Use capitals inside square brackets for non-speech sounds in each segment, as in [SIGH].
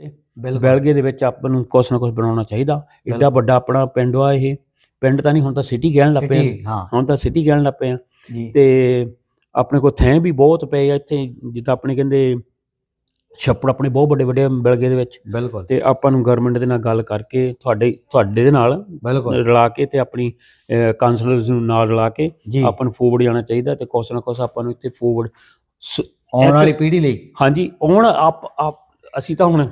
ਤੇ ਬੈਲਗੇ ਦੇ ਵਿੱਚ ਆਪਾਂ ਨੂੰ ਕੁਛ ਨਾ ਕੁਛ ਬਣਾਉਣਾ ਚਾਹੀਦਾ। ਬਿਲਕੁਲ। ਵੱਡਾ ਆਪਣਾ ਪਿੰਡ ਆ ਇਹ। ਪਿੰਡ ਤਾਂ ਨਹੀਂ ਹੁਣ ਤਾਂ ਸਿਟੀ ਕਹਿਣ ਲੱਗ ਪਏ ਹੁਣ ਤਾਂ ਸਿਟੀ ਕਹਿਣ ਲੱਗ ਪਏ ਆ। ਤੇ ਆਪਣੇ ਕੋਲ ਥੈਂ ਵੀ ਬਹੁਤ ਪਏ ਆ ਇੱਥੇ ਜਿੱਦਾਂ ਆਪਣੇ ਕਹਿੰਦੇ ਛੱਪੜ ਆਪਣੇ ਬਹੁਤ ਵੱਡੇ ਵੱਡੇ ਬੈਲਗੇ ਦੇ ਵਿੱਚ। ਬਿਲਕੁਲ। ਤੇ ਆਪਾਂ ਨੂੰ ਗਵਰਨਮੈਂਟ ਦੇ ਨਾਲ ਗੱਲ ਕਰਕੇ ਤੁਹਾਡੇ ਤੁਹਾਡੇ ਦੇ ਨਾਲ ਬਿਲਕੁਲ। ਰਲਾ ਕੇ ਤੇ ਆਪਣੀ ਕਾਉਂਸਲਰਸ ਨੂੰ ਨਾਲ ਰਲਾ ਕੇ ਆਪਾਂ ਨੂੰ ਫੋਰਵਰਡ ਜਾਣਾ ਚਾਹੀਦਾ ਤੇ ਕੁਛ ਨਾ ਕੁਛ ਆਪਾਂ ਨੂੰ ਇੱਥੇ ਫੋਰਵਰਡ ਆਉਣ ਵਾਲੀ ਪੀੜ੍ਹੀ ਲਈ। ਹਾਂਜੀ ਹੁਣ ਆਪ ਆਪ ਅਸੀਂ ਤਾਂ ਹੁਣ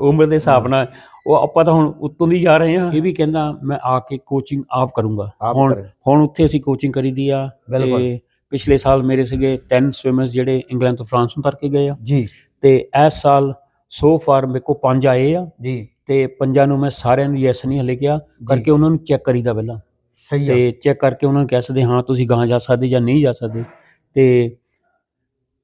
ਉਮਰ ਦੇ ਹਿਸਾਬ ਨਾਲ ਉਹ ਆਪਾਂ ਤਾਂ ਹੁਣ ਉੱਤੋਂ ਦੀ ਜਾ ਰਹੇ ਹਾਂ। ਇਹ ਵੀ ਕਹਿੰਦਾ ਮੈਂ ਆ ਕੇ ਕੋਚਿੰਗ ਆਪ ਕਰੂੰਗਾ। ਹੁਣ। ਹੁਣ ਉੱਥੇ ਅਸੀਂ ਕੋਚਿੰਗ ਕਰੀਦੀ ਆ। ਤੇ ਪਿਛਲੇ ਸਾਲ ਮੇਰੇ ਸੀਗੇ 10 ਸਵਿਮਰਸ ਜਿਹੜੇ ਇੰਗਲੈਂਡ ਤੋਂ ਫਰਾਂਸ ਨੂੰ ਤਰ ਕੇ ਗਏ ਆ। ਜੀ। ਤੇ ਇਸ ਸਾਲ ਸੋ ਫਾਰ ਮੇਰੇ ਕੋ ਪੰਜ ਆਏ ਆ। ਜੀ। ਤੇ ਪੰਜਾਂ ਨੂੰ ਮੈਂ ਸਾਰਿਆਂ ਨੂੰ ਯੈਸ ਨਹੀਂ ਹਲੇ ਕਿਹਾ ਕਰਕੇ ਉਹਨਾਂ ਨੂੰ ਚੈੱਕ ਕਰੀਦਾ ਪਹਿਲਾਂ। ਸਹੀ ਆ। ਤੇ ਚੈੱਕ ਕਰਕੇ ਉਹਨਾਂ ਨੂੰ ਕਹਿ ਸਕਦੇ ਹਾਂ ਤੁਸੀਂ ਗਾਂ ਜਾ ਸਕਦੇ ਜਾਂ ਨਹੀਂ ਜਾ ਸਕਦੇ। ਤੇ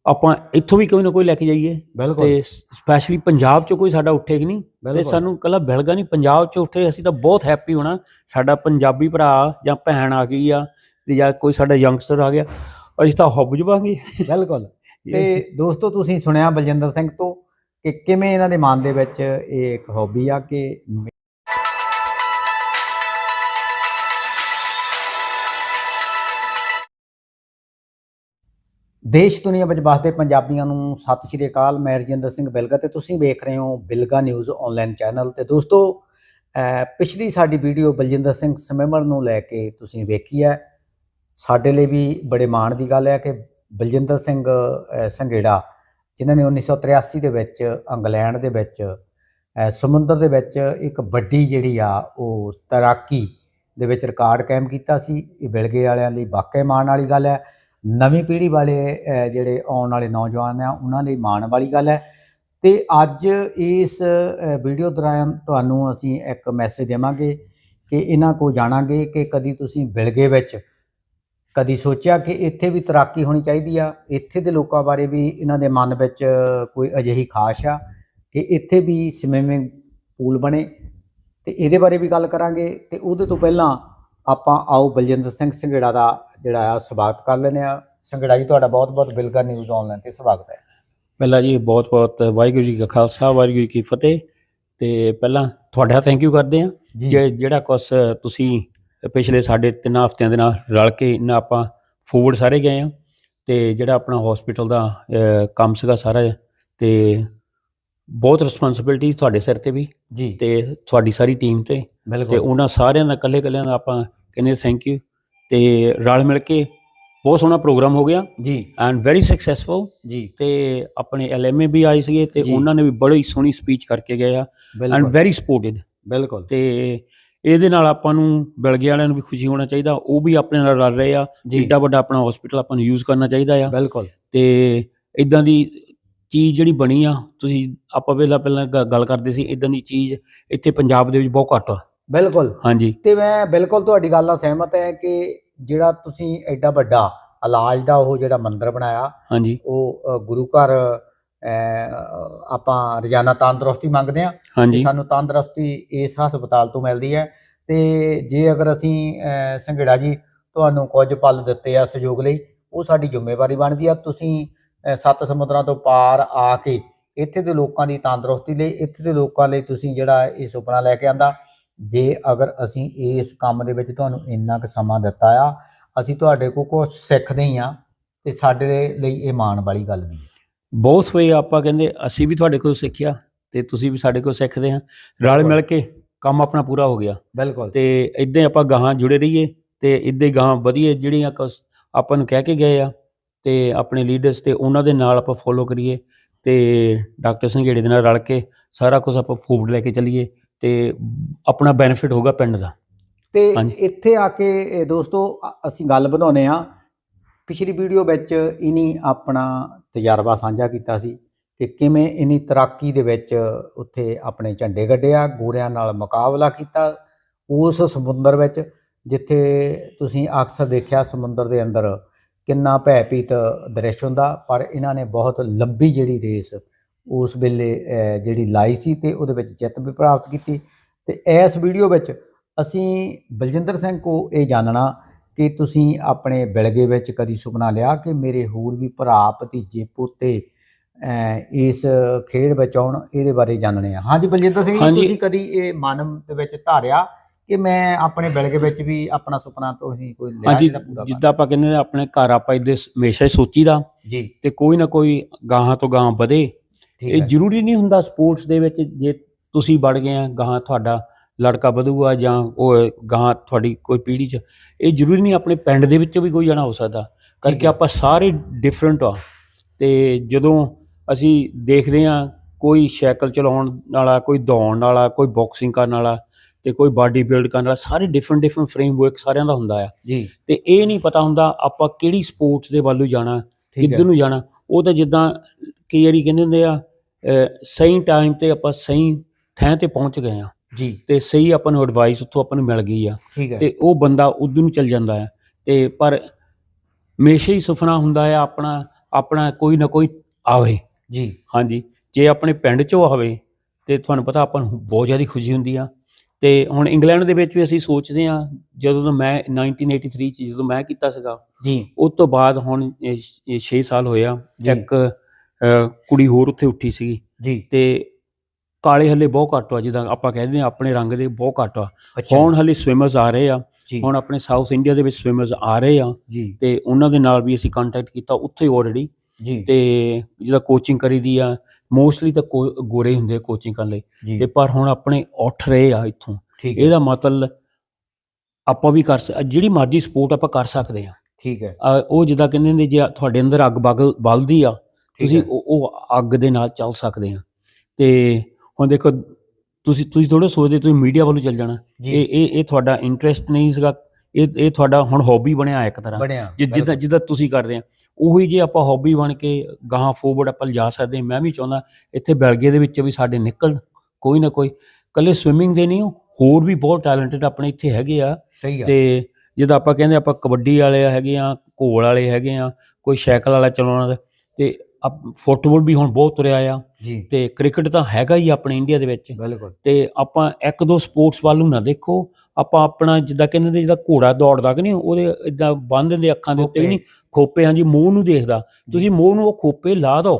ਆਪਾਂ ਇੱਥੋਂ ਵੀ ਕੋਈ ਨਾ ਕੋਈ ਲੈ ਕੇ ਜਾਈਏ। ਬਿਲਕੁਲ। ਤੇ ਸਪੈਸ਼ਲੀ ਪੰਜਾਬ ਚੋਂ ਕੋਈ ਸਾਡਾ ਉੱਠੇ ਕਿ ਨਹੀਂ? ਤੇ। ਸਾਨੂੰ ਕੱਲਾ ਬਿਲਗਾ ਨਹੀਂ ਪੰਜਾਬ ਚ ਉੱਠੇ ਅਸੀਂ ਤਾਂ ਬਹੁਤ ਹੈਪੀ ਹੋਣਾ। ਸਾਡਾ ਪੰਜਾਬੀ ਭਰਾ ਜਾਂ ਭੈਣ ਆ ਗਈ ਆ ਤੇ ਜਾਂ ਕੋਈ ਸਾਡਾ ਯੰਗਸਟਰ ਆ ਗਿਆ ਅਸੀਂ ਤਾਂ ਹੁੱਬ ਜਵਾਂਗੇ। ਬਿਲਕੁਲ। [LAUGHS] ਤੇ ਦੋਸਤੋ ਤੁਸੀਂ ਸੁਣਿਆ ਬਲਜਿੰਦਰ ਸਿੰਘ ਤੋਂ ਕਿ ਕਿਵੇਂ ਇਹਨਾਂ ਦੇ ਮਨ ਦੇ ਵਿੱਚ ਇਹ ਇੱਕ ਹੌਬੀ ਆ ਕਿ ਦੇਸ਼ ਦੁਨੀਆ ਵਿੱਚ ਵਸਦੇ ਪੰਜਾਬੀਆਂ ਨੂੰ ਸਤਿ ਸ਼੍ਰੀ ਅਕਾਲ, ਮੈਂ ਰਜਿੰਦਰ ਸਿੰਘ ਬਿਲਗਾ ਤੇ ਤੁਸੀਂ ਵੇਖ ਰਹੇ ਹੋ ਬਿਲਗਾ ਨਿਊਜ਼ ਆਨਲਾਈਨ ਚੈਨਲ ਤੇ ਦੋਸਤੋ ਪਿਛਲੀ ਸਾਡੀ ਵੀਡੀਓ ਬਲਜਿੰਦਰ ਸਿੰਘ ਸਮੇਮਰ ਨੂੰ ਲੈ ਕੇ ਤੁਸੀਂ ਵੇਖੀ ਹੈ। ਸਾਡੇ ਲਈ ਵੀ ਬੜੇ ਮਾਣ ਦੀ ਗੱਲ ਹੈ ਕਿ ਬਲਜਿੰਦਰ ਸਿੰਘ ਸੰਘੇੜਾ, ਜਿਨ੍ਹਾਂ ਨੇ 1983 ਦੇ ਵਿੱਚ ਇੰਗਲੈਂਡ ਦੇ ਵਿੱਚ ਸਮੁੰਦਰ ਦੇ ਵਿੱਚ ਇੱਕ ਵੱਡੀ ਜਿਹੜੀ ਆ, ਉਹ ਤੈਰਾਕੀ ਦੇ ਵਿੱਚ ਰਿਕਾਰਡ ਕਾਇਮ ਕੀਤਾ ਸੀ। ਇਹ ਬਿਲਗੇ ਵਾਲਿਆਂ ਲਈ ਵਾਕਈ ਮਾਣ ਵਾਲੀ ਗੱਲ ਹੈ। ਨਵੀਂ ਪੀੜ੍ਹੀ ਵਾਲੇ ਜਿਹੜੇ ਆਉਣ ਵਾਲੇ ਨੌਜਵਾਨ ਆ, ਉਹਨਾਂ ਲਈ ਮਾਣ ਵਾਲੀ ਗੱਲ ਹੈ। ਤੇ ਅੱਜ ਇਸ ਵੀਡੀਓ ਦੌਰਾਨ ਤੁਹਾਨੂੰ ਅਸੀਂ ਇੱਕ ਮੈਸੇਜ ਦੇਵਾਂਗੇ ਕਿ ਇਹਨਾਂ ਕੋ ਜਾਣਾਂਗੇ ਕਿ ਕਦੀ ਤੁਸੀਂ ਬਿਲਗੇ ਵਿੱਚ ਕਦੀ ਸੋਚਿਆ ਕਿ ਇੱਥੇ ਵੀ ਤਰਾਕੀ ਹੋਣੀ ਚਾਹੀਦੀ ਆ? ਇੱਥੇ ਦੇ ਲੋਕਾਂ ਬਾਰੇ ਵੀ ਇਹਨਾਂ ਦੇ ਮਨ ਵਿੱਚ ਕੋਈ ਅਜਿਹੀ ਖਾਸ਼ ਆ ਕਿ ਇੱਥੇ ਵੀ ਸਵਿਮਿੰਗ ਪੂਲ ਬਣੇ। ਤੇ ਇਹਦੇ ਬਾਰੇ ਵੀ ਗੱਲ ਕਰਾਂਗੇ। ਤੇ ਉਹਦੇ ਤੋਂ ਪਹਿਲਾਂ ਆਪਾਂ ਆਓ ਬਲਜਿੰਦਰ ਸਿੰਘ ਸੰਘੇੜਾ ਦਾ ਜਿਹੜਾ ਆ ਸਵਾਗਤ ਕਰ ਲੈਨੇ ਆ ਸੰਘੇੜਾ ਜੀ ਤੁਹਾਡਾ ਬਹੁਤ-ਬਹੁਤ ਬਿਲਗਾ ਨਿਊਜ਼ ਆਨਲਾਈਨ ਤੇ ਸਵਾਗਤ ਹੈ। ਪਹਿਲਾਂ ਜੀ ਬਹੁਤ ਬਹੁਤ ਵਾਹਿਗੁਰੂ ਜੀ ਕਾ ਖਾਲਸਾ ਵਾਹਿਗੁਰੂ ਜੀ ਕੀ ਫਤਿਹ। ਤੇ ਪਹਿਲਾਂ ਤੁਹਾਡਾ ਥੈਂਕ ਯੂ ਕਰਦੇ ਜੇ। ਜਿਹੜਾ ਕੁਛ ਤੁਸੀਂ ਪਿਛਲੇ ਸਾਡੇ ਤਿੰਨ ਹਫ਼ਤਿਆਂ ਦੇ ਨਾਲ ਰਲ ਕੇ ਇਹਨਾਂ ਆਪਾਂ ਫੋਰਵਰਡ ਸਾਰੇ ਗਏ ਆ ਤੇ ਜਿਹੜਾ ਆਪਣਾ ਹਸਪੀਟਲ ਦਾ ਕੰਮ ਸੀਗਾ ਸਾਰਾ ਤੇ ਬਹੁਤ ਰਿਸਪਾਂਸਿਬਿਲਟੀ ਤੁਹਾਡੇ ਸਿਰ ਤੇ ਵੀ ਜੀ। ਤੇ ਤੁਹਾਡੀ ਸਾਰੀ ਟੀਮ ਤੇ। ਤੇ ਉਹਨਾਂ ਸਾਰਿਆਂ ਦਾ ਇਕੱਲੇ ਇਕੱਲਿਆਂ ਦਾ ਆਪਾਂ ਕਹਿੰਦੇ ਥੈਂਕ ਯੂ ਤੇ ਰਲ ਮਿਲ ਕੇ ਬਹੁਤ ਸੋਹਣਾ ਪ੍ਰੋਗਰਾਮ ਹੋ ਗਿਆ। ਜੀ। ਐਂਡ ਵੈਰੀ ਸਕਸੈਸਫੁਲ ਜੀ। ਤੇ ਆਪਣੇ ਐਲਐਮਏ ਵੀ ਆਏ ਸੀਗੇ ਤੇ। ਉਹਨਾਂ ਨੇ ਵੀ ਬੜੀ ਸੋਹਣੀ ਸਪੀਚ ਕਰਕੇ ਗਏ ਆ। ਐਂਡ ਵੈਰੀ ਸਪੋਰਟਡ ਬਿਲਕੁਲ। ਤੇ ਇਹਦੇ ਨਾਲ ਆਪਾਂ ਨੂੰ ਬਿਲਗੇ ਵਾਲਿਆਂ ਨੂੰ ਵੀ ਖੁਸ਼ੀ ਹੋਣਾ ਚਾਹੀਦਾ। ਉਹ ਵੀ ਆਪਣੇ ਨਾਲ ਰਲ ਰਹੇ ਆ। ਜੀ। ਏਡਾ ਵੱਡਾ ਆਪਣਾ ਹਸਪੀਟਲ ਆਪਾਂ ਨੂੰ ਯੂਜ਼ ਕਰਨਾ ਚਾਹੀਦਾ ਆ। ਬਿਲਕੁਲ। ਤੇ ਇਦਾਂ ਦੀ ਚੀਜ਼ ਜਿਹੜੀ ਬਣੀ ਆ ਤੁਸੀਂ ਆਪਾਂ ਪਹਿਲਾਂ ਪਹਿਲਾਂ ਗੱਲ ਕਰਦੇ ਸੀ ਇਦਾਂ ਦੀ ਚੀਜ਼ ਇੱਥੇ ਪੰਜਾਬ ਦੇ ਵਿੱਚ ਬਹੁਤ ਘੱਟ ਆ। ਬਿਲਕੁਲ। ਹਾਂਜੀ। ਤੇ ਮੈਂ ਬਿਲਕੁਲ ਤੁਹਾਡੀ ਗੱਲ ਨਾਲ ਸਹਿਮਤ ਹਾਂ ਕਿ ਜਿਹੜਾ ਤੁਸੀਂ ਐਡਾ ਵੱਡਾ ਇਲਾਜ ਦਾ ਉਹ ਜਿਹੜਾ ਮੰਦਿਰ ਬਣਾਇਆ ਹਾਂਜੀ। ਉਹ ਗੁਰੂ ਘਰ ਆਪਾਂ ਰੋਜ਼ਾਨਾ ਤੰਦਰੁਸਤੀ ਮੰਗਦੇ ਆ ਸਾਨੂੰ ਤੰਦਰੁਸਤੀ ਇਸ ਹਸਪਤਾਲ ਤੋਂ ਮਿਲਦੀ ਹੈ। ਤੇ ਜੇ ਅਗਰ ਅਸੀਂ ਸੰਘੇੜਾ ਜੀ ਤੁਹਾਨੂੰ ਕੁਝ ਪਲ ਦਿੱਤੇ ਆ ਸਹਿਯੋਗ ਲਈ ਉਹ ਸਾਡੀ ਜ਼ਿੰਮੇਵਾਰੀ ਬਣਦੀ ਆ। ਤੁਸੀਂ ਸੱਤ ਸਮੁੰਦਰਾਂ ਤੋਂ ਪਾਰ ਆ ਕੇ ਇੱਥੇ ਦੇ ਲੋਕਾਂ ਦੀ ਤੰਦਰੁਸਤੀ ਲਈ ਇੱਥੇ ਦੇ ਲੋਕਾਂ ਲਈ ਤੁਸੀਂ ਜਿਹੜਾ ਇਹ ਸੁਪਨਾ ਲੈ ਕੇ ਆਂਦਾ। ਜੇ ਅਗਰ ਅਸੀਂ ਇਸ ਕੰਮ ਦੇ ਵਿੱਚ ਤੁਹਾਨੂੰ ਇੰਨਾ ਕੁ ਸਮਾਂ ਦਿੱਤਾ ਆ ਅਸੀਂ ਤੁਹਾਡੇ ਕੋਲ ਕੁਝ ਸਿੱਖਦੇ ਹੀ ਆ ਤੇ ਸਾਡੇ ਲਈ ਇਹ ਮਾਣ ਵਾਲੀ ਗੱਲ ਵੀ ਹੈ। ਬਹੁਤ ਹੋਏ ਆਪਾਂ ਕਹਿੰਦੇ ਅਸੀਂ ਵੀ ਤੁਹਾਡੇ ਕੋਲ ਸਿੱਖਿਆ ਤੇ ਤੁਸੀਂ ਵੀ ਸਾਡੇ ਕੋਲ ਸਿੱਖਦੇ ਆ ਰਲ। ਮਿਲ ਕੇ ਕੰਮ ਆਪਣਾ ਪੂਰਾ ਹੋ ਗਿਆ। ਬਿਲਕੁਲ। ਤੇ ਇਦਾਂ ਆਪਾਂ ਗਾਹਾਂ ਜੁੜੇ ਰਹੀਏ ਤੇ ਇਦਾਂ ਹੀ ਗਾਹਾਂ ਵਧੀਆ ਜਿਹੜੀਆਂ ਆਪਾਂ ਨੂੰ ਕਹਿ ਕੇ ਗਏ ਆ ਤੇ ਆਪਣੇ ਲੀਡਰਸ ਤੇ ਉਹਨਾਂ ਦੇ ਨਾਲ ਆਪਾਂ ਫੋਲੋ ਕਰੀਏ ਤੇ ਡਾਕਟਰ ਸੰਘੇੜੇ ਦੇ ਨਾਲ ਰਲ ਕੇ ਸਾਰਾ ਕੁਝ ਆਪਾਂ ਫੂਡ ਲੈ ਕੇ ਚੱਲੀਏ। ਤੇ ਆਪਣਾ ਬੈਨੀਫਿਟ ਹੋਗਾ ਪਿੰਡ ਦਾ ਤੇ। ਇੱਥੇ ਆ ਕੇ ਦੋਸਤੋ ਅਸੀਂ ਗੱਲ ਬਣਾਉਨੇ ਆ ਪਿਛਲੀ ਵੀਡੀਓ ਵਿੱਚ ਇਨੀ ਆਪਣਾ ਤਜਰਬਾ ਸਾਂਝਾ ਕੀਤਾ ਸੀ ਕਿ ਕਿਵੇਂ ਇਨੀ ਤਰਾਕੀ ਦੇ ਵਿੱਚ ਉੱਥੇ ਆਪਣੇ ਝੰਡੇ ਗੱਡਿਆ ਗੋਰਿਆਂ ਨਾਲ ਮੁਕਾਬਲਾ ਕੀਤਾ ਉਸ ਸਮੁੰਦਰ ਵਿੱਚ ਜਿੱਥੇ ਤੁਸੀਂ ਅਕਸਰ ਦੇਖਿਆ ਸਮੁੰਦਰ ਦੇ ਅੰਦਰ ਕਿੰਨਾ ਭੈਭੀਤ ਦ੍ਰਿਸ਼ ਹੁੰਦਾ ਪਰ ਇਹਨਾਂ ਨੇ ਬਹੁਤ ਲੰਬੀ ਜਿਹੜੀ ਰੇਸ ਉਸ ਵੇਲੇ ਜਿਹੜੀ ਲਾਈ ਸੀ ਤੇ ਉਹਦੇ ਵਿੱਚ ਜਿੱਤ ਵੀ ਪ੍ਰਾਪਤ ਕੀਤੀ। ਤੇ ਇਸ ਵੀਡੀਓ ਵਿੱਚ ਅਸੀਂ ਬਲਜਿੰਦਰ ਸਿੰਘ ਕੋ ਇਹ ਜਾਣਨਾ ਕਿ ਤੁਸੀਂ ਆਪਣੇ ਬਿਲਗੇ ਵਿੱਚ ਕਦੀ ਸੁਪਨਾ ਲਿਆ ਕਿ ਮੇਰੇ ਹੋਰ ਵੀ ਭਰਾ ਭਤੀਜੇ ਪੋਤੇ ਇਸ ਖੇਡ ਵਿੱਚ ਆਉਣ ਇਹਦੇ ਬਾਰੇ ਜਾਣਨੇ ਆ? ਹਾਂਜੀ ਬਲਜਿੰਦਰ ਸਿੰਘ। ਤੁਸੀਂ ਕਦੀ ਇਹ ਮਨ ਦੇ ਵਿੱਚ ਧਾਰਿਆ ਕਿ ਮੈਂ ਆਪਣੇ ਬਿਲਗ ਵਿੱਚ ਵੀ ਆਪਣਾ ਸੁਪਨਾ ਤੁਸੀਂ ਕੋਈ ਲਿਆ ਹਾਂਜੀ ਜਿਹੜਾ ਪੂਰਾ ਜਿੱਦਾਂ ਆਪਾਂ ਕਹਿੰਦੇ ਆਪਣੇ ਘਰ ਆਪਾਂ ਇਹਦੇ ਹਮੇਸ਼ਾ ਹੀ ਸੋਚੀਦਾ। ਜੀ। ਤੇ ਕੋਈ ਨਾ ਕੋਈ ਗਾਹਾਂ ਤੋਂ ਗਾਹਾਂ ਵਧੇ। ਇਹ ਜ਼ਰੂਰੀ ਨਹੀਂ ਹੁੰਦਾ ਸਪੋਰਟਸ ਦੇ ਵਿੱਚ ਜੇ ਤੁਸੀਂ ਵੜ ਗਏ ਆ ਗਾਹਾਂ ਤੁਹਾਡਾ ਲੜਕਾ ਵਧੂਗਾ ਜਾਂ ਉਹ ਗਾਹਾਂ ਤੁਹਾਡੀ ਕੋਈ ਪੀੜ੍ਹੀ ਚ ਇਹ ਜ਼ਰੂਰੀ ਨਹੀਂ ਆਪਣੇ ਪਿੰਡ ਦੇ ਵਿੱਚੋਂ ਵੀ ਕੋਈ ਜਣਾ ਹੋ ਸਕਦਾ। ਕਰਕੇ। ਆਪਾਂ ਸਾਰੇ ਡਿਫਰੈਂਟ ਆ। ਤੇ ਜਦੋਂ ਅਸੀਂ ਦੇਖਦੇ ਆ ਕੋਈ ਸਾਈਕਲ ਚਲਾਉਣ ਵਾਲਾ ਕੋਈ ਦੌੜਨ ਵਾਲਾ ਕੋਈ ਬਾਕਸਿੰਗ ਕਰਨ ਵਾਲਾ ਤੇ ਕੋਈ ਬਾਡੀ ਬਿਲਡ ਕਰਨ ਵਾਲਾ ਸਾਰੇ ਡਿਫਰੈਂਟ ਡਿਫਰੈਂਟ ਫਰੇਮਵਰਕ ਸਾਰਿਆਂ ਦਾ ਹੁੰਦਾ ਆ। ਜੀ। ਤੇ ਇਹ ਨਹੀਂ ਪਤਾ ਹੁੰਦਾ ਆਪਾਂ ਕਿਹੜੀ ਸਪੋਰਟਸ ਦੇ ਵੱਲੋਂ ਜਾਣਾ ਕਿੱਧਰ ਨੂੰ ਜਾਣਾ ਉਹ ਤਾਂ ਜਿੱਦਾਂ ਕਈ ਵਾਰੀ ਕਹਿੰਦੇ ਹੁੰਦੇ ਆ ਸਹੀ ਟਾਈਮ ਤੇ ਆਪਾਂ ਸਹੀ ਥਾਂ ਤੇ ਪਹੁੰਚ ਗਏ ਆ ਜੀ। ਤੇ ਸਹੀ ਆਪਾਂ ਨੂੰ ਐਡਵਾਈਸ ਉੱਥੋਂ ਆਪਾਂ ਨੂੰ ਮਿਲ ਗਈ ਆ। ਤੇ ਉਹ ਬੰਦਾ ਉਧਰ ਨੂੰ ਚੱਲ ਜਾਂਦਾ ਆ। ਤੇ ਪਰ ਹਮੇਸ਼ਾ ਹੀ ਸੁਪਨਾ ਹੁੰਦਾ ਆ ਆਪਣਾ ਆਪਣਾ ਕੋਈ ਨਾ ਕੋਈ ਆਵੇ। ਜੀ। ਹਾਂਜੀ। ਜੇ ਆਪਣੇ ਪਿੰਡ ਚੋਂ ਆਵੇ ਤੇ ਤੁਹਾਨੂੰ ਪਤਾ ਆਪਾਂ ਨੂੰ ਬਹੁਤ ਜ਼ਿਆਦਾ ਖੁਸ਼ੀ ਹੁੰਦੀ ਆ। ਤੇ ਹੁਣ ਇੰਗਲੈਂਡ ਦੇ ਵਿੱਚ ਵੀ ਅਸੀਂ ਸੋਚਦੇ ਆ ਜਦੋਂ ਮੈਂ 1983 ਚ ਜਦੋਂ ਮੈਂ ਕੀਤਾ ਸੀਗਾ ਜੀ। ਉਸ ਤੋਂ ਬਾਅਦ ਹੁਣ 6 ਸਾਲ ਹੋਇਆ। ਇੱਕ ਕੁੜੀ ਹੋਰ ਉੱਥੇ ਉੱਠੀ ਸੀਗੀ। ਜੀ। ਤੇ ਕਾਲੇ ਹੱਲੇ ਬਹੁਤ ਘੱਟ ਆ ਜਿੱਦਾਂ ਆਪਾਂ ਕਹਿੰਦੇ ਆ ਆਪਣੇ ਰੰਗ ਦੇ ਬਹੁਤ ਘੱਟ ਆ। ਹੁਣ ਹੱਲੇ ਸਵਿਮਰਸ ਆ ਰਹੇ ਆ। ਹੁਣ ਆਪਣੇ ਸਾਊਥ ਇੰਡੀਆ ਦੇ ਵਿੱਚ ਸਵਿਮਰਸ ਆ ਰਹੇ ਆ। ਤੇ ਉਹਨਾਂ ਦੇ ਨਾਲ ਵੀ ਅਸੀਂ ਕੰਟੈਕਟ ਕੀਤਾ ਉੱਥੇ ਆਲਰੇਡੀ ਜੀ। ਤੇ ਜਿਹਦਾ ਕੋਚਿੰਗ ਕਰੀਦੀ ਆ ਮੋਸਟਲੀ ਤਾਂ ਗੋਰੇ ਹੁੰਦੇ ਕੋਚਿੰਗ ਕਰਨ ਲਈ। ਤੇ ਪਰ ਹੁਣ ਆਪਣੇ ਉੱਠ ਰਹੇ ਆ ਇੱਥੋਂ। ਇਹਦਾ ਮਤਲਬ ਆਪਾਂ ਵੀ ਕਰ ਜਿਹੜੀ ਮਰਜ਼ੀ ਸਪੋਰਟ ਆਪਾਂ ਕਰ ਸਕਦੇ ਆ। ਠੀਕ ਹੈ। ਉਹ ਜਿੱਦਾਂ ਕਹਿੰਦੇ ਨੇ ਜੇ ਤੁਹਾਡੇ ਅੰਦਰ ਅੱਗ ਬਗਲ ਬਲਦੀ ਆ ਤੁਸੀਂ। ਉਹ ਅੱਗ ਦੇ ਨਾਲ ਚੱਲ ਸਕਦੇ ਆ ਤੇ ਹੁਣ ਦੇਖੋ ਤੁਸੀਂ ਤੁਸੀਂ ਥੋੜਾ ਸੋਚਦੇ ਤੁਸੀਂ ਮੀਡੀਆ ਵੱਲੋਂ ਚੱਲ ਜਾਣਾ। ਇਹ ਇਹ ਇਹ ਤੁਹਾਡਾ ਇੰਟਰਸਟ ਨਹੀਂ ਸੀਗਾ। ਇਹ ਇਹ ਤੁਹਾਡਾ ਹੁਣ ਹੌਬੀ ਬਣਿਆ ਇੱਕ ਤਰ੍ਹਾਂ। ਜਿੱਦਾਂ। ਜਿੱਦਾਂ ਤੁਸੀਂ ਕਰਦੇ ਆ। ਉਹੀ ਜੇ ਆਪਾਂ ਹੌਬੀ ਬਣ ਕੇ ਗਾਹਾਂ ਫੋਰਵਰਡ ਆਪਾਂ ਜਾ ਸਕਦੇ। ਮੈਂ ਵੀ ਚਾਹੁੰਦਾ ਇੱਥੇ ਬੈਲਗੀਆ ਦੇ ਵਿੱਚ ਵੀ ਸਾਡੇ ਨਿਕਲ ਕੋਈ ਨਾ ਕੋਈ। ਕੱਲੇ ਸਵਿਮਿੰਗ ਦੇ ਨਹੀਂ ਹੋਰ ਵੀ ਬਹੁਤ ਟੈਲੈਂਟਡ ਆਪਣੇ ਇੱਥੇ ਹੈਗੇ ਆ। ਤੇ ਜਿੱਦਾਂ ਆਪਾਂ ਕਹਿੰਦੇ ਆਪਾਂ ਕਬੱਡੀ ਵਾਲੇ ਹੈਗੇ ਆ ਘੋਲ ਵਾਲੇ ਹੈਗੇ ਆ ਕੋਈ ਸਾਈਕਲ ਵਾਲਾ ਚਲਾਉਣ ਤੇ ਫੁੱਟਬਾਲ ਵੀ ਹੁਣ ਬਹੁਤ ਤੁਰਿਆ ਆ। ਜੀ। ਤੇ ਕ੍ਰਿਕਟ ਤਾਂ ਹੈਗਾ ਹੀ ਆਪਣੇ ਇੰਡੀਆ ਦੇ ਵਿੱਚ। ਬਿਲਕੁਲ। ਤੇ ਆਪਾਂ ਇੱਕ ਦੋ ਸਪੋਰਟਸ ਵੱਲ ਨੂੰ ਨਾ ਦੇਖੋ। ਆਪਾਂ ਆਪਣਾ ਜਿੱਦਾਂ ਕਹਿੰਦੇ ਨੇ ਜਿੱਦਾਂ ਘੋੜਾ ਦੌੜਦਾ ਕਿ ਨਹੀਂ ਉਹਦੇ ਇਦਾਂ ਬੰਨ ਦਿੰਦੇ ਅੱਖਾਂ ਦੇ ਉੱਤੇ ਨਹੀਂ ਖੋਪੇ ਹਾਂਜੀ ਮੂੰਹ ਨੂੰ ਦੇਖਦਾ। ਤੁਸੀਂ ਮੂੰਹ ਨੂੰ ਉਹ ਖੋਪੇ ਲਾ ਦਿਓ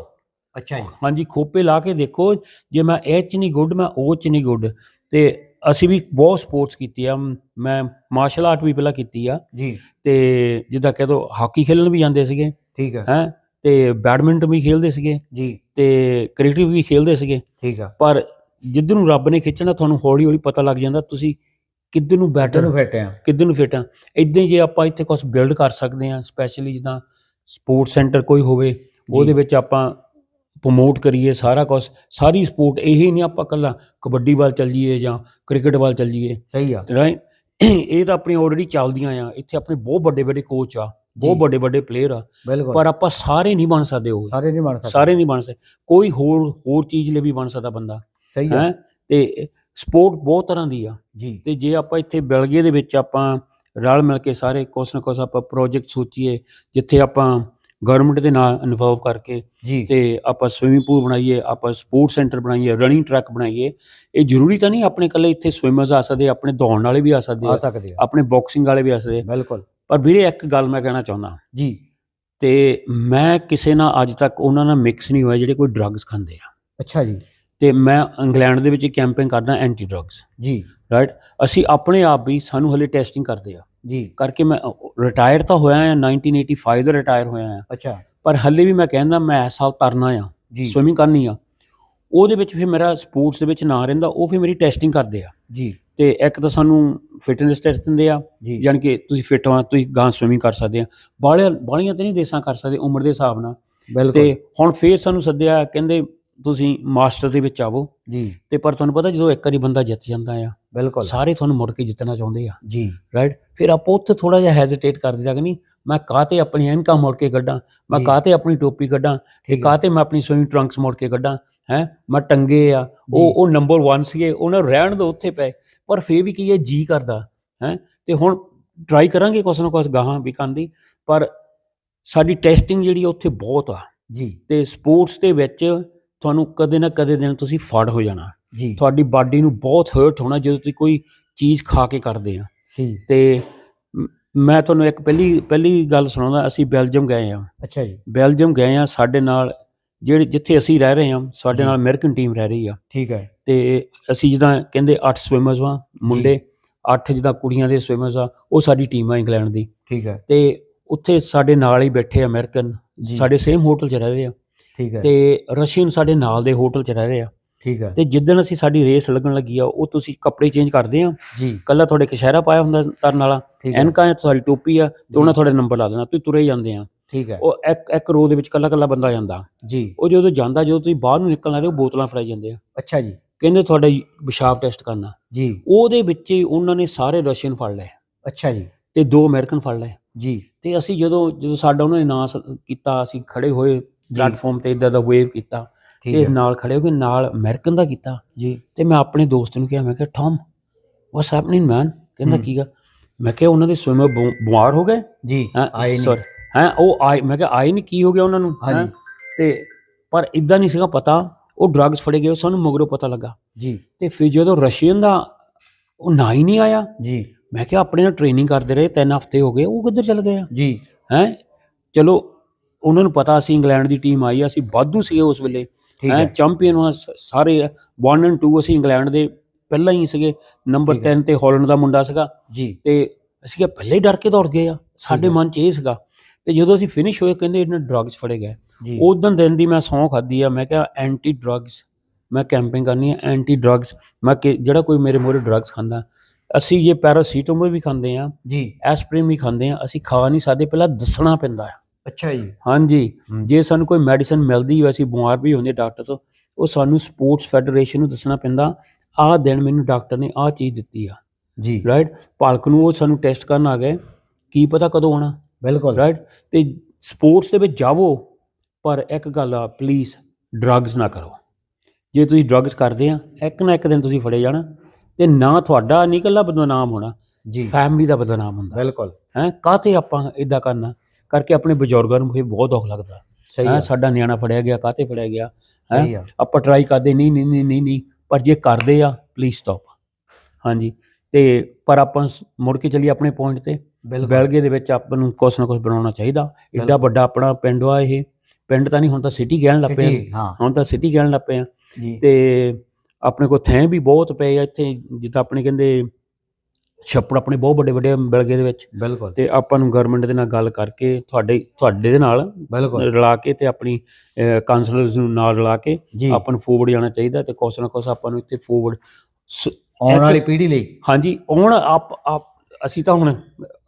ਅੱਛਾ ਜੀ। ਹਾਂਜੀ ਖੋਪੇ ਲਾ ਕੇ ਦੇਖੋ ਜੇ ਮੈਂ ਇਹ ਚ ਨਹੀਂ ਗੁੱਡ ਮੈਂ ਉਹ ਚ ਨਹੀਂ ਗੁੱਡ। ਤੇ ਅਸੀਂ ਵੀ ਬਹੁਤ ਸਪੋਰਟਸ ਕੀਤੀ ਆ। ਮੈਂ ਮਾਰਸ਼ਲ ਆਰਟ ਵੀ ਪਹਿਲਾਂ ਕੀਤੀ ਆ। ਜੀ। ਤੇ ਜਿੱਦਾਂ ਕਹਿ ਦੋ ਹਾਕੀ ਖੇਲਣ ਵੀ ਜਾਂਦੇ ਸੀਗੇ। ਠੀਕ ਹੈ ਹੈ ਤੇ ਬੈਡਮਿੰਟਨ ਵੀ ਖੇਲਦੇ ਸੀਗੇ ਜੀ। ਤੇ ਕ੍ਰਿਕਟ ਵੀ ਖੇਲਦੇ ਸੀਗੇ। ਠੀਕ ਹੈ ਪਰ ਜਿੱਧਰ ਨੂੰ ਰੱਬ ਨੇ ਖਿੱਚਣਾ ਤੁਹਾਨੂੰ ਹੌਲੀ ਹੌਲੀ ਪਤਾ ਲੱਗ ਜਾਂਦਾ ਤੁਸੀਂ ਕਿੱਧਰ ਨੂੰ ਬੈਟਰ ਨੂੰ ਫਿੱਟ ਆ। ਕਿੱਧਰ ਨੂੰ ਫਿੱਟ ਆ। ਇਦਾਂ ਜੇ ਆਪਾਂ ਇੱਥੇ ਕੁਝ ਬਿਲਡ ਕਰ ਸਕਦੇ ਆ ਸਪੈਸ਼ਲੀ ਜਿੱਦਾਂ ਸਪੋਰਟ ਸੈਂਟਰ ਕੋਈ ਹੋਵੇ ਉਹਦੇ ਵਿੱਚ ਆਪਾਂ ਪ੍ਰਮੋਟ ਕਰੀਏ ਸਾਰਾ ਕੁਝ ਸਾਰੀ ਸਪੋਰਟ ਇਹੀ ਨਹੀਂ ਆਪਾਂ ਕੱਲਾ ਕਬੱਡੀ ਵੱਲ ਚੱਲ ਜਾਈਏ ਜਾਂ ਕ੍ਰਿਕਟ ਵੱਲ ਚੱਲ ਜਾਈਏ ਸਹੀ ਆ। ਰਾਈਟ ਇਹ ਤਾਂ ਆਪਣੀ ਆਲਰੇਡੀ ਚੱਲਦੀਆਂ ਆ। ਇੱਥੇ ਆਪਣੇ ਬਹੁਤ ਵੱਡੇ ਵੱਡੇ ਕੋਚ ਆ। ਬਹੁਤ। ਵੱਡੇ ਵੱਡੇ ਪਲੇਅਰ ਆ। ਪਰ ਆਪਾਂ ਸਾਰੇ ਨਹੀਂ ਬਣ ਸਕਦੇ ਉਹ। ਸਾਰੇ ਨਹੀਂ ਬਣ ਸਕਦੇ। ਸਾਰੇ ਨਹੀਂ ਬਣ ਸਕਦੇ। ਕੋਈ ਹੋਰ ਹੋਰ ਚੀਜ਼ ਲਈ ਵੀ ਬਣ ਸਕਦਾ ਬੰਦਾ। ਸਹੀ ਹੈ? ਤੇ ਸਪੋਰਟ ਬਹੁਤ ਤਰ੍ਹਾਂ ਦੀ ਆ। ਜੀ। ਤੇ ਜੇ ਆਪਾਂ ਇੱਥੇ ਬੈਲਗੀਆ ਦੇ ਵਿੱਚ ਆਪਾਂ ਰਲ ਮਿਲ ਕੇ ਸਾਰੇ ਕੁਛ ਨਾ ਕੁਛ ਆਪਾਂ ਪ੍ਰੋਜੈਕਟ ਸੋਚੀਏ ਜਿੱਥੇ ਆਪਾਂ ਗਵਰਨਮੈਂਟ ਦੇ ਨਾਲ ਇਨਵੋਲਵ ਕਰਕੇ ਤੇ ਆਪਾਂ ਸਵਿਮਿੰਗ ਪੂਲ ਬਣਾਈਏ ਆਪਾਂ ਸਪੋਰਟ ਸੈਂਟਰ ਬਣਾਈਏ ਰਨਿੰਗ ਟਰੈਕ ਬਣਾਈਏ ਇਹ ਜ਼ਰੂਰੀ ਤਾਂ ਨਹੀਂ ਆਪਣੇ ਇਕੱਲੇ ਇੱਥੇ ਸਵਿਮਰਸ ਆ ਸਕਦੇ ਆਪਣੇ ਦੌੜਨ ਵਾਲੇ ਵੀ ਆ ਸਕਦੇ ਆ। ਆਪਣੇ ਬਾਕਸਿੰਗ ਵਾਲੇ ਵੀ ਆ ਸਕਦੇ। ਬਿਲਕੁਲ। ਪਰ ਵੀਰੇ ਇੱਕ ਗੱਲ ਮੈਂ ਕਹਿਣਾ ਚਾਹੁੰਦਾ। ਜੀ। ਤੇ ਮੈਂ ਕਿਸੇ ਨਾਲ ਅੱਜ ਤੱਕ ਉਹਨਾਂ ਨਾਲ ਮਿਕਸ ਨਹੀਂ ਹੋਇਆ ਜਿਹੜੇ ਕੋਈ ਡਰੱਗਸ ਖਾਂਦੇ ਆ। ਅੱਛਾ ਜੀ। ਤੇ ਮੈਂ ਇੰਗਲੈਂਡ ਦੇ ਵਿੱਚ ਕੈਂਪੇਨ ਕਰਦਾ ਐਂਟੀ ਡਰੱਗਸ ਜੀ। ਰਾਈਟ ਅਸੀਂ ਆਪਣੇ ਆਪ ਵੀ ਸਾਨੂੰ ਹਲੇ ਟੈਸਟਿੰਗ ਕਰਦੇ ਆ। ਜੀ। ਕਰਕੇ ਮੈਂ ਰਿਟਾਇਰ ਤਾਂ ਹੋਇਆ ਆ 1985 ਦਾ ਰਿਟਾਇਰ ਹੋਇਆ ਆ। ਅੱਛਾ। ਪਰ ਹਲੇ ਵੀ ਮੈਂ ਕਹਿੰਦਾ ਮੈਂ ਇਸ ਸਾਲ ਤਰਨਾ ਆ। ਜੀ। ਸਵਿਮਿੰਗ ਕਰਨੀ ਆ। ਉਹਦੇ ਵਿੱਚ ਫਿਰ ਮੇਰਾ ਸਪੋਰਟਸ ਦੇ ਵਿੱਚ ਨਾ ਰਹਿੰਦਾ ਉਹ ਫਿਰ ਮੇਰੀ ਟੈਸਟਿੰਗ ਕਰਦੇ ਆ। ਜੀ। ਤੇ ਇੱਕ ਤਾਂ ਸਾਨੂੰ ਫਿਟਨੈਸ ਟੈਸਟ ਦਿੰਦੇ ਆ ਯਾਨੀ ਕਿ ਤੁਸੀਂ ਫਿਟ ਹੋ ਤੁਸੀਂ ਗਾਂ ਸਵਿਮਿੰਗ ਕਰ ਸਕਦੇ ਆ। ਬਾਹਲੀਆਂ ਬਾਹਲੀਆਂ ਤੇ ਨਹੀਂ ਦੇਸਾਂ ਕਰ ਸਕਦੇ ਉਮਰ ਦੇ ਹਿਸਾਬ ਨਾਲ। ਬਿਲਕੁਲ। ਤੇ ਹੁਣ ਫੇਰ ਸਾਨੂੰ ਸੱਦਿਆ ਕਹਿੰਦੇ ਤੁਸੀਂ ਮਾਸਟਰ ਦੇ ਵਿੱਚ ਆਵੋ। ਜੀ। ਤੇ ਪਰ ਤੁਹਾਨੂੰ ਪਤਾ ਜਦੋਂ ਇੱਕ ਵਾਰੀ ਬੰਦਾ ਜਿੱਤ ਜਾਂਦਾ ਆ ਬਿਲਕੁਲ। ਸਾਰੇ ਤੁਹਾਨੂੰ ਮੁੜ ਕੇ ਜਿੱਤਣਾ ਚਾਹੁੰਦੇ ਆ। ਜੀ। ਰਾਈਟ ਫਿਰ ਆਪਾਂ ਉੱਥੇ ਥੋੜਾ ਜਿਹਾ ਹੈਜ਼ਿਟੇਟ ਕਰਦੇ ਜਾ ਕਿ ਨਹੀਂ ਮੈਂ ਕਾਹਤੇ ਆਪਣੀ ਐਨਕਾਂ ਮੋੜ ਕੇ ਕੱਢਾਂ ਮੈਂ ਜੀ। ਕਾਹਤੇ ਆਪਣੀ ਟੋਪੀ ਕੱਢਾਂ ਤੇ। ਕਾਹਤੇ ਮੈਂ ਆਪਣੀ ਸਵਿਮਿੰਗ ਟਰੰਕਸ ਮੋੜ ਕੇ ਕੱਢਾਂ। ਹੈ ਮੈਂ ਟੰਗੇ ਆ। ਉਹ ਉਹ ਨੰਬਰ 1 ਸੀਗੇ ਉਹਨਾਂ ਰਹਿਣ ਦੋ ਉੱਥੇ ਪਏ ਪਰ ਫੇਰ ਵੀ ਕੀ ਹੈ ਜੀ ਕਰਦਾ ਹੈ? ਤੇ ਹੁਣ ਟਰਾਈ ਕਰਾਂਗੇ ਕੁਛ ਨਾ ਕੁਛ ਗਾਹਾਂ ਵੀ ਕਰਨ ਦੀ ਪਰ ਸਾਡੀ ਟੈਸਟਿੰਗ ਜਿਹੜੀ ਉੱਥੇ ਬਹੁਤ ਆ। ਜੀ। ਤੇ ਸਪੋਰਟਸ ਦੇ ਵਿੱਚ ਤੁਹਾਨੂੰ ਕਦੇ ਨਾ ਕਦੇ ਦਿਨ ਤੁਸੀਂ ਫੜ ਹੋ ਜਾਣਾ। ਜੀ। ਤੁਹਾਡੀ ਬਾਡੀ ਨੂੰ ਬਹੁਤ ਹਰਟ ਹੋਣਾ ਜਦੋਂ ਤੁਸੀਂ ਕੋਈ ਚੀਜ਼ ਖਾ ਕੇ ਕਰਦੇ ਆ। ਸੀ ਤੇ ਮੈਂ ਤੁਹਾਨੂੰ ਇੱਕ ਪਹਿਲੀ ਪਹਿਲੀ ਗੱਲ ਸੁਣਾਉਂਦਾ ਅਸੀਂ ਬੈਲਜੀਅਮ ਗਏ ਆ। ਅੱਛਾ ਜੀ। ਬੈਲਜੀਅਮ ਗਏ ਆ ਸਾਡੇ ਨਾਲ ਜਿਹੜੇ ਜਿੱਥੇ ਅਸੀਂ ਰਹਿ ਰਹੇ ਹਾਂ ਸਾਡੇ। ਨਾਲ ਅਮਰੀਕਨ ਟੀਮ ਰਹਿ ਰਹੀ ਆ। ਠੀਕ ਹੈ। ਤੇ ਅਸੀਂ ਜਿੱਦਾਂ ਕਹਿੰਦੇ 8 ਸਵਿਮਰਸ ਵਾਂ ਮੁੰਡੇ 8 ਜਿੱਦਾਂ ਕੁੜੀਆਂ ਦੇ ਸਵਿਮਰਸ ਆ ਉਹ ਸਾਡੀ ਟੀਮ ਆ ਇੰਗਲੈਂਡ ਦੀ। ਠੀਕ ਹੈ। ਤੇ ਉੱਥੇ ਸਾਡੇ ਨਾਲ ਹੀ ਬੈਠੇ ਅਮਰੀਕਨ ਜੀ। ਸਾਡੇ ਸੇਮ ਹੋਟਲ 'ਚ ਰਹਿ ਰਹੇ ਆ। ਠੀਕ ਹੈ। ਤੇ ਰਸ਼ੀਅਨ ਸਾਡੇ ਨਾਲ ਦੇ ਹੋਟਲ 'ਚ ਰਹਿ ਰਹੇ ਆ। ਠੀਕ ਹੈ। ਤੇ ਜਿੱਦਣ ਅਸੀਂ ਸਾਡੀ ਰੇਸ ਲੱਗਣ ਲੱਗੀ ਆ ਉਹ ਤੁਸੀਂ ਕੱਪੜੇ ਚੇਂਜ ਕਰਦੇ ਆ। ਜੀ। ਕੱਲਾ ਤੁਹਾਡੇ ਕਸ਼ਹਿਰਾ ਪਾਇਆ ਹੁੰਦਾ ਤਰਨ ਵਾਲਾ। ਐਨਕਾਂ ਆ ਤੁਹਾਡੀ ਟੋਪੀ ਆ ਤੇ। ਉਹਨਾਂ ਤੁਹਾਡੇ ਨੰਬਰ ਲਾ ਦੇਣਾ ਤੁਸੀਂ ਤੁਰੇ ਜਾਂਦੇ ਆ। ਠੀਕ ਹੈ। ਉਹ ਇੱਕ ਇੱਕ ਰੋ ਦੇ ਵਿੱਚ ਕੱਲਾ ਕੱਲਾ ਬੰਦਾ ਜਾਂਦਾ। ਜੀ। ਉਹ ਜਦੋਂ ਜਾਂਦਾ ਜਦੋਂ ਤੁਸੀਂ ਬਾਹਰ ਨੂੰ ਨਿਕਲਣਾ ਤੇ ਉਹ ਬੋਤਲਾਂ ਫੜਾਈ ਜਾਂਦੇ ਆ। ਅੱਛਾ ਜੀ। ਕਹਿੰਦੇ ਤੁਹਾਡਾ ਪਿਸ਼ਾਬ ਟੈਸਟ ਕਰਨਾ। ਜੀ। ਉਹਦੇ ਵਿੱਚ ਹੀ ਉਹਨਾਂ ਨੇ ਸਾਰੇ ਰਸ਼ੀਅਨ ਫੜ ਲਏ। ਅੱਛਾ ਜੀ। ਤੇ ਦੋ ਅਮਰੀਕਨ ਫੜ ਲਏ। ਜੀ। ਤੇ ਅਸੀਂ ਜਦੋਂ ਜਦੋਂ ਸਾਡਾ ਉਹਨਾਂ ਨੇ ਨਾਂ ਕੀਤਾ ਅਸੀਂ ਖੜੇ ਹੋਏ ਪਲੇਟਫਾਰਮ ਤੇ ਇਦਾਂ ਦਾ ਵੇਵ ਕੀਤਾ। ਤੇ ਨਾਲ ਖੜੇ ਹੋ ਕੇ ਨਾਲ ਅਮਰੀਕਨ ਦਾ ਕੀਤਾ। ਜੀ। ਤੇ ਮੈਂ ਆਪਣੇ ਦੋਸਤ ਨੂੰ ਕਿਹਾ ਮੈਂ ਕਿਹਾ ਟੌਮ ਵਾਟਸ ਹੈਪਨਿੰਗ ਮੈਨ ਕਹਿੰਦਾ ਹਮ। ਕੀ ਗਾ ਮੈਂ ਕਿਹਾ ਉਹਨਾਂ ਦੇ ਸਵਿਮਰ ਬਿਮਾਰ ਹੋ ਗਏ? ਜੀ? ਆਏ ਨਹੀਂ ਹੈਂ ਉਹ ਆਏ ਮੈਂ ਕਿਹਾ ਆਏ ਨਹੀਂ ਕੀ ਹੋ ਗਿਆ ਉਹਨਾਂ ਨੂੰ ਹੈਂ? ਹਾਂਜੀ। ਤੇ ਪਰ ਇਦਾਂ ਨਹੀਂ ਸੀਗਾ ਪਤਾ ਉਹ ਡਰੱਗਸ ਫੜੇ ਗਏ ਸਾਨੂੰ ਮਗਰੋਂ ਪਤਾ ਲੱਗਾ। ਜੀ। ਤੇ ਫਿਰ ਜਦੋਂ ਰਸ਼ੀਅਨ ਦਾ ਉਹ ਨਾ ਹੀ ਨਹੀਂ ਆਇਆ ਜੀ। ਮੈਂ ਕਿਹਾ ਆਪਣੇ ਨਾਲ ਟ੍ਰੇਨਿੰਗ ਕਰਦੇ ਰਹੇ ਤਿੰਨ ਹਫ਼ਤੇ ਹੋ ਗਏ ਉਹ ਕਿੱਧਰ ਚਲ ਗਏ ਆ? ਜੀ। ਹੈ? ਚਲੋ ਉਹਨਾਂ ਨੂੰ ਪਤਾ ਸੀ ਇੰਗਲੈਂਡ ਦੀ ਟੀਮ ਆਈ ਆ ਅਸੀਂ ਵਾਧੂ ਸੀਗੇ ਉਸ ਵੇਲੇ। ਠੀਕ ਹੈ ਹੈ। ਚੈਂਪੀਅਨ ਸ- ਸਾਰੇ 1 ਐਂਡ 2 ਅਸੀਂ ਇੰਗਲੈਂਡ ਦੇ ਪਹਿਲਾਂ ਹੀ ਸੀਗੇ। ਨੰਬਰ ਠੀਕ ਹੈ। 3 ਤੇ ਹਾਲੈਂਡ ਦਾ ਮੁੰਡਾ ਸੀਗਾ। ਜੀ। ਤੇ ਅਸੀਂ ਕਿਹਾ ਪਹਿਲੇ ਹੀ ਡਰ ਕੇ ਦੌੜ ਗਏ ਆ। ਸਾਡੇ ਹੈ। ਮਨ 'ਚ ਇਹ ਸੀਗਾ ਤੇ ਜਦੋਂ ਅਸੀਂ ਫਿਨਿਸ਼ ਹੋਏ ਕਹਿੰਦੇ ਇਹਨਾਂ ਡਰੱਗਸ ਫੜੇ ਗਏ। ਜੀ। ਉਦੋਂ ਦਿਨ ਦੀ ਮੈਂ ਸਹੁੰ ਖਾਦੀ ਆ ਮੈਂ ਕਿਹਾ ਐਂਟੀ ਡਰੱਗਸ ਮੈਂ ਕੈਂਪਿੰਗ ਕਰਨੀ ਹੈ ਐਂਟੀ ਡਰੱਗਸ ਮੈਂ ਕਿ ਜਿਹੜਾ ਕੋਈ ਮੇਰੇ ਮੂਹਰੇ ਡਰੱਗਸ ਖਾਂਦਾ ਅਸੀਂ ਇਹ ਪੈਰਾਸੀਟਾਮੋਲ ਵੀ ਖਾਂਦੇ ਆ ਜੀ। ਐਸਪ੍ਰਿਨ ਵੀ ਖਾਂਦੇ ਆ ਅਸੀਂ ਖਾ ਨਹੀਂ ਸਕਦੇ ਪਹਿਲਾਂ ਦੱਸਣਾ ਪੈਂਦਾ ਹੈ ਅੱਛਾ ਜੀ। ਹਾਂਜੀ। ਜੇ ਸਾਨੂੰ ਕੋਈ ਮੈਡੀਸਨ ਮਿਲਦੀ ਹੋਵੇ ਅਸੀਂ ਬਿਮਾਰ ਵੀ ਹੁੰਦੇ ਡਾਕਟਰ ਤੋਂ ਉਹ ਸਾਨੂੰ ਸਪੋਰਟਸ ਫੈਡਰੇਸ਼ਨ ਨੂੰ ਦੱਸਣਾ ਪੈਂਦਾ ਆਹ ਦਿਨ ਮੈਨੂੰ ਡਾਕਟਰ ਨੇ ਆਹ ਚੀਜ਼ ਦਿੱਤੀ ਆ। ਜੀ। ਰਾਈਟ ਪਾਲਕ ਨੂੰ ਉਹ ਸਾਨੂੰ ਟੈਸਟ ਕਰਨ ਆ ਗਏ ਕੀ ਪਤਾ ਕਦੋਂ ਆਉਣਾ। ਬਿਲਕੁਲ। ਰਾਈਟ ਤੇ ਸਪੋਰਟਸ ਦੇ ਵਿੱਚ ਜਾਵੋ ਪਰ ਇੱਕ ਗੱਲ ਆ ਪਲੀਜ਼ ਡਰੱਗਸ ਨਾ ਕਰੋ। ਜੇ ਤੁਸੀਂ ਡਰੱਗਸ ਕਰਦੇ ਆ ਇੱਕ ਨਾ ਇੱਕ ਦਿਨ ਤੁਸੀਂ ਫੜੇ ਜਾਣਾ ਤੇ ਨਾ ਤੁਹਾਡਾ ਨਹੀਂ ਇਕੱਲਾ ਬਦਨਾਮ ਹੋਣਾ ਜੀ। ਫੈਮਿਲੀ ਦਾ ਬਦਨਾਮ ਹੁੰਦਾ। ਬਿਲਕੁਲ। ਹੈ ਕਾਤੇ ਆਪਾਂ ਇਦਾਂ ਕਰਨਾ? ਕਰਕੇ ਆਪਣੇ ਬਜ਼ੁਰਗਾਂ ਨੂੰ ਫਿਰ ਬਹੁਤ ਦੁੱਖ ਲੱਗਦਾ। ਸਹੀ ਹੈ ਹੈ ਸਾਡਾ ਨਿਆਣਾ ਫੜਿਆ ਗਿਆ ਕਾਤੇ ਫੜਿਆ ਗਿਆ? ਹੈਂ? ਸਹੀ ਆ। ਆਪਾਂ ਟਰਾਈ ਕਰਦੇ ਨਹੀਂ ਨਹੀਂ ਨਹੀਂ ਨਹੀਂ ਨਹੀਂ ਪਰ ਜੇ ਕਰਦੇ ਆ ਪਲੀਜ਼ ਸਟਾਪ ਹਾਂਜੀ ਤੇ ਪਰ ਆਪਾਂ ਮੁੜ ਕੇ ਚੱਲੀ ਆਪਣੇ ਪੁਆਇੰਟ ਤੇ। ਬੈਲਗੇ ਦੇ ਵਿੱਚ ਆਪਾਂ ਨੂੰ ਕੁਛ ਨਾ ਕੁਛ ਬਣਾਉਣਾ ਚਾਹੀਦਾ। ਬਿਲਕੁਲ। ਵੱਡਾ ਆਪਣਾ ਪਿੰਡ ਆ ਇਹ। ਪਿੰਡ ਤਾਂ ਨਹੀਂ ਹੁਣ ਤਾਂ ਸਿਟੀ ਕਹਿਣ ਲੱਗ ਪਏ ਹਾਂ। ਹੁਣ ਤਾਂ ਸਿਟੀ ਕਹਿਣ ਲੱਗ ਪਏ ਆ। ਤੇ ਆਪਣੇ ਕੋਲ ਥੈਂ ਵੀ ਬਹੁਤ ਪਏ ਆ ਇੱਥੇ। ਜਿੱਦਾਂ ਆਪਣੇ ਕਹਿੰਦੇ ਛੱਪੜ ਆਪਣੇ ਬਹੁਤ ਵੱਡੇ ਵੱਡੇ ਬੈਲਗੇ ਦੇ ਵਿੱਚ। ਬਿਲਕੁਲ। ਤੇ ਆਪਾਂ ਨੂੰ ਗਵਰਨਮੈਂਟ ਦੇ ਨਾਲ ਗੱਲ ਕਰਕੇ ਤੁਹਾਡੇ ਤੁਹਾਡੇ ਦੇ ਨਾਲ ਬਿਲਕੁਲ। ਰਲਾ ਕੇ ਤੇ ਆਪਣੀ ਕਾਉਂਸਲਰਸ ਨੂੰ ਨਾਲ ਰਲਾ ਕੇ ਆਪਾਂ ਨੂੰ ਫੋਰਵਰਡ ਜਾਣਾ ਚਾਹੀਦਾ ਤੇ ਕੁਛ ਨਾ ਕੁਛ ਆਪਾਂ ਨੂੰ ਇੱਥੇ ਫੋਰਵਰਡ ਆਉਣ ਵਾਲੀ ਪੀੜ੍ਹੀ ਲਈ। ਹਾਂਜੀ ਹੁਣ ਆਪ ਅਸੀਂ ਤਾਂ ਹੁਣ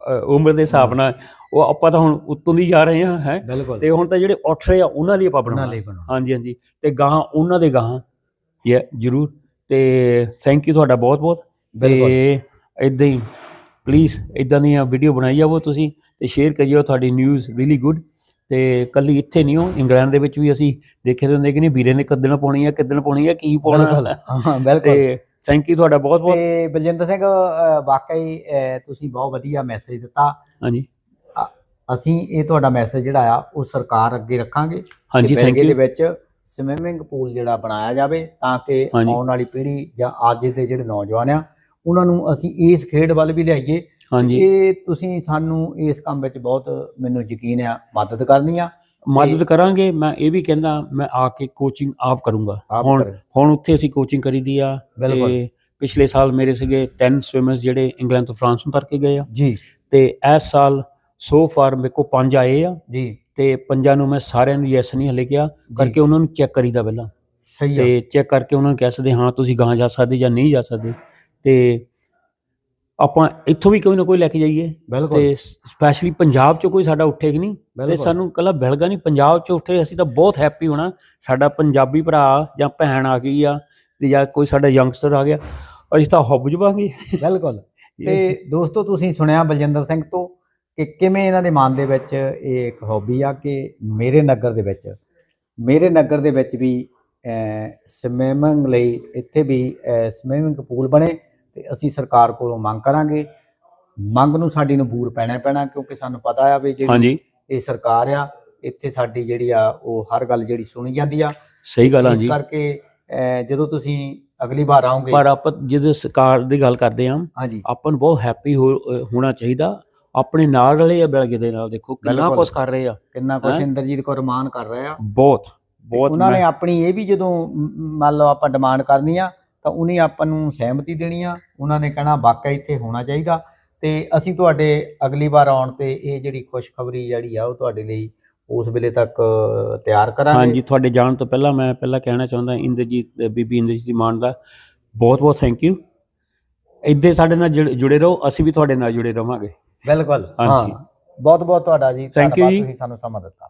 ਉਮਰ ਦੇ ਹਿਸਾਬ ਨਾਲ ਉਹ ਆਪਾਂ ਤਾਂ ਹੁਣ ਉੱਤੋਂ ਦੀ ਜਾ ਰਹੇ ਹਾਂ ਹੈ। ਤੇ ਹੁਣ ਤਾਂ ਜਿਹੜੇ ਉੱਠ ਰਹੇ ਆ ਉਹਨਾਂ ਲਈ ਆਪਾਂ ਬਣਾਉਣਾ। ਹਾਂਜੀ ਹਾਂਜੀ। ਤੇ ਗਾਹਾਂ ਉਹਨਾਂ ਦੇ ਗਾਹਾਂ। ਯਾ ਜਰੂਰ। ਤੇ ਥੈਂਕ ਯੂ ਤੁਹਾਡਾ ਬਹੁਤ ਬਹੁਤ। ਤੇ ਇਦਾਂ ਹੀ ਪਲੀਜ਼ ਇਦਾਂ ਦੀਆਂ ਵੀਡੀਓ ਬਣਾਈ ਜਾਵੋ ਤੁਸੀਂ ਤੇ ਸ਼ੇਅਰ ਕਰਿਓ ਤੁਹਾਡੀ ਨਿਊਜ਼ ਰੀਲੀ ਗੁੱਡ ਤੇ ਕੱਲੀ ਇੱਥੇ ਨਹੀਂ ਹੋ ਇੰਗਲੈਂਡ ਦੇ ਵਿੱਚ ਵੀ ਅਸੀਂ ਦੇਖੇ ਹੁੰਦੇ ਕਿ ਨਹੀਂ ਵੀਰੇ ਨੇ ਕਿੱਦਣ ਪਾਉਣੀ ਆ ਕਿੱਦਣ ਪਾਉਣੀ ਆ ਕੀ ਪਾਉਣਾ। ਹਾਂ ਬਿਲਕੁਲ। ਤੇ ਥੈਂਕ ਯੂ ਤੁਹਾਡਾ ਬਹੁਤ ਬਹੁਤ। ਤੇ ਬਲਜਿੰਦਰ ਸਿੰਘ ਵਾਕਈ ਤੁਸੀਂ ਬਹੁਤ ਵਧੀਆ ਮੈਸੇਜ ਦਿੱਤਾ। ਹਾਂਜੀ। ਅਸੀਂ ਇਹ ਤੁਹਾਡਾ ਮੈਸੇਜ ਜਿਹੜਾ ਆ ਉਹ ਸਰਕਾਰ ਅੱਗੇ ਰੱਖਾਂਗੇ। ਹਾਂਜੀ ਥੈਂਕ ਬੈਲਗੇ ਦੇ ਯੂ ਵਿੱਚ ਸਵਿਮਿੰਗ ਪੂਲ ਜਿਹੜਾ ਬਣਾਇਆ ਜਾਵੇ ਤਾਂ ਕਿ। ਆਉਣ ਵਾਲੀ ਪੀੜ੍ਹੀ ਜਾਂ ਅੱਜ ਦੇ ਜਿਹੜੇ ਨੌਜਵਾਨ ਆ ਉਹਨਾਂ ਨੂੰ ਅਸੀਂ ਇਸ ਖੇਡ ਵੱਲ ਵੀ ਲਿਆਈਏ। ਹਾਂਜੀ। ਇਹ ਤੁਸੀਂ ਸਾਨੂੰ ਇਸ ਕੰਮ ਵਿੱਚ ਬਹੁਤ ਮੈਨੂੰ ਯਕੀਨ ਆ ਮਦਦ ਕਰਨੀ ਆ। ਮਦਦ ਕਰਾਂਗੇ ਮੈਂ ਇਹ ਵੀ ਕਹਿੰਦਾ ਮੈਂ ਆ ਕੇ ਕੋਚਿੰਗ ਆਪ ਕਰੂੰਗਾ। ਆਪ ਹੁਣ ਕਰੇ। ਹੁਣ ਉੱਥੇ ਅਸੀਂ ਕੋਚਿੰਗ ਕਰੀਦੀ ਆ ਬਿਲਕੁਲ। ਤੇ ਪਿਛਲੇ ਸਾਲ ਮੇਰੇ ਸੀਗੇ 10 ਸਵਿਮਰਸ ਜਿਹੜੇ ਇੰਗਲੈਂਡ ਤੋਂ ਫਰਾਂਸ ਨੂੰ ਤਰ ਕੇ ਗਏ ਆ। ਜੀ। ਤੇ ਇਸ ਸਾਲ ਸੋ ਫਾਰ ਮੇਰੇ ਕੋ ਪੰਜ ਆਏ ਆ। ਜੀ। ਤੇ ਪੰਜਾਂ ਨੂੰ ਮੈਂ ਸਾਰਿਆਂ ਨੂੰ ਯੈਸ ਨਹੀਂ ਹਲੇ ਕਿਹਾ ਕਰਕੇ ਉਹਨਾਂ ਨੂੰ ਚੈੱਕ ਕਰੀਦਾ ਪਹਿਲਾਂ। ਸਹੀ ਆ। ਤੇ ਚੈੱਕ ਕਰਕੇ ਉਹਨਾਂ ਨੂੰ ਕਹਿ ਸਕਦੇ ਹਾਂ ਤੁਸੀਂ ਗਾਂ ਜਾ ਸਕਦੇ ਜਾਂ ਨਹੀਂ ਜਾ ਸਕਦੇ। ਤੇ ਆਪਾਂ ਇੱਥੋਂ ਵੀ ਕੋਈ ਨਾ ਕੋਈ ਲੈ ਕੇ ਜਾਈਏ। ਤੇ ਸਪੈਸ਼ਲੀ ਪੰਜਾਬ ਚੋਂ ਕੋਈ ਸਾਡਾ ਉੱਠੇ ਕਿ ਨਹੀਂ? ਤੇ। ਸਾਨੂੰ ਕੱਲਾ ਬਿਲਗਾ ਨਹੀਂ ਪੰਜਾਬ ਚ ਉੱਠੇ ਅਸੀਂ ਤਾਂ ਬਹੁਤ ਹੈਪੀ ਹੋਣਾ। ਸਾਡਾ ਪੰਜਾਬੀ ਭਰਾ ਜਾਂ ਭੈਣ ਆ ਗਈ ਆ ਤੇ ਜਾਂ ਕੋਈ ਸਾਡਾ ਯੰਗਸਟਰ ਆ ਗਿਆ ਅਸੀਂ ਤਾਂ ਹੁੱਬ ਜਵਾਂਗੇ। ਬਿਲਕੁਲ। [LAUGHS] ਤੇ ਦੋਸਤੋ ਤੁਸੀਂ ਸੁਣਿਆ ਬਲਜਿੰਦਰ ਸਿੰਘ ਤੋਂ ਕਿ ਕਿਵੇਂ ਇਹਨਾਂ ਦੇ ਮਨ ਦੇ ਵਿੱਚ ਇਹ ਇੱਕ ਹੌਬੀ ਆ ਕਿ ਮੇਰੇ ਨਗਰ ਦੇ ਵਿੱਚ ਮੇਰੇ ਨਗਰ ਦੇ ਵਿੱਚ ਵੀ ਸਵਿਮਿੰਗ ਲਈ ਇੱਥੇ ਵੀ ਸਵਿਮਿੰਗ ਪੂਲ ਬਣੇ। ਤੇ ਅਸੀਂ ਸਰਕਾਰ ਕੋਲੋਂ ਮੰਗ ਕਰਾਂਗੇ। ਮੰਗ ਨੂੰ ਸਾਡੀ ਨੂੰ ਬੂਰ ਪੈਣਾ ਪੈਣਾ ਕਿਉਂਕਿ ਸਾਨੂੰ ਪਤਾ ਆ ਵੀ ਜਿਹੜੀ ਇਹ ਸਰਕਾਰ ਆ ਇੱਥੇ ਸਾਡੀ ਜਿਹੜੀ ਆ ਉਹ ਹਰ ਗੱਲ ਜਿਹੜੀ ਸੁਣੀ ਜਾਂਦੀ ਆ। ਸਹੀ ਗੱਲ ਆ ਇਸ ਜੀ। ਕਰਕੇ ਅਹ, ਜਦੋਂ ਤੁਸੀਂ ਅਗਲੀ ਵਾਰ ਆਓਗੇ ਪਰ ਆਪਾਂ ਜਦੋਂ ਸਰਕਾਰ ਦੀ ਗੱਲ ਕਰਦੇ ਹਾਂਜੀ। ਆਪਾਂ ਨੂੰ ਬਹੁਤ ਹੈਪੀ ਹੋਣਾ ਚਾਹੀਦਾ। ਆਪਣੇ ਨਾਲ ਰਲੇ ਆ ਬਿਲਗੇ ਦੇ ਨਾਲ। ਦੇਖੋ ਕਿੰਨਾ। ਕੁਝ ਕਰ ਰਹੇ ਆ। ਕਿੰਨਾ ਹੈਂ? ਇੰਦਰਜੀਤ ਕੌਰ ਮਾਨ ਕਰ ਰਿਹਾ। ਆ ਬਹੁਤ ਬਹੁਤ ਉਹਨਾਂ ਨੇ ਆਪਣੀ ਇਹ ਵੀ ਜਦੋਂ ਮੰਨ ਲਓ ਆਪਾਂ ਡਿਮਾਂਡ ਕਰਨੀ ਆ ਤਾਂ ਉਹਨੇ ਆਪਾਂ ਨੂੰ ਸਹਿਮਤੀ ਦੇਣੀ ਆ। ਉਹਨਾਂ ਨੇ ਕਹਿਣਾ ਵਾਕਿਆ ਇੱਥੇ ਹੋਣਾ ਚਾਹੀਦਾ। ਤੇ ਅਸੀਂ ਤੁਹਾਡੇ ਅਗਲੀ ਵਾਰ ਆਉਣ ਤੇ ਇਹ ਜਿਹੜੀ ਖੁਸ਼ਖਬਰੀ ਜਿਹੜੀ ਆ ਉਹ ਤੁਹਾਡੇ ਲਈ ਉਸ ਵੇਲੇ ਤੱਕ ਤਿਆਰ ਕਰਾਂਗੇ। ਹਾਂਜੀ ਤੁਹਾਡੇ ਜਾਣ ਤੋਂ ਪਹਿਲਾਂ ਮੈਂ ਪਹਿਲਾਂ ਕਹਿਣਾ ਚਾਹੁੰਦਾ ਇੰਦਰਜੀਤ ਬੀਬੀ ਇੰਦਰਜੀਤ ਦੀ ਮਾਨ ਦਾ ਬਹੁਤ ਬਹੁਤ ਥੈਂਕ ਯੂ ਇੱਦੇ ਸਾਡੇ ਨਾਲ ਜੁੜ- ਰਹੋ ਅਸੀਂ ਵੀ ਤੁਹਾਡੇ ਨਾਲ ਜੁੜੇ ਰਵਾਂਗੇ। ਬਿਲਕੁਲ। ਹਾਂਜੀ। ਬਹੁਤ ਬਹੁਤ ਤੁਹਾਡਾ ਜੀ। ਧੰਨਵਾਦ। ਤੁਸੀਂ ਸਾਨੂੰ ਸਮਾਂ ਦਿੱਤਾ।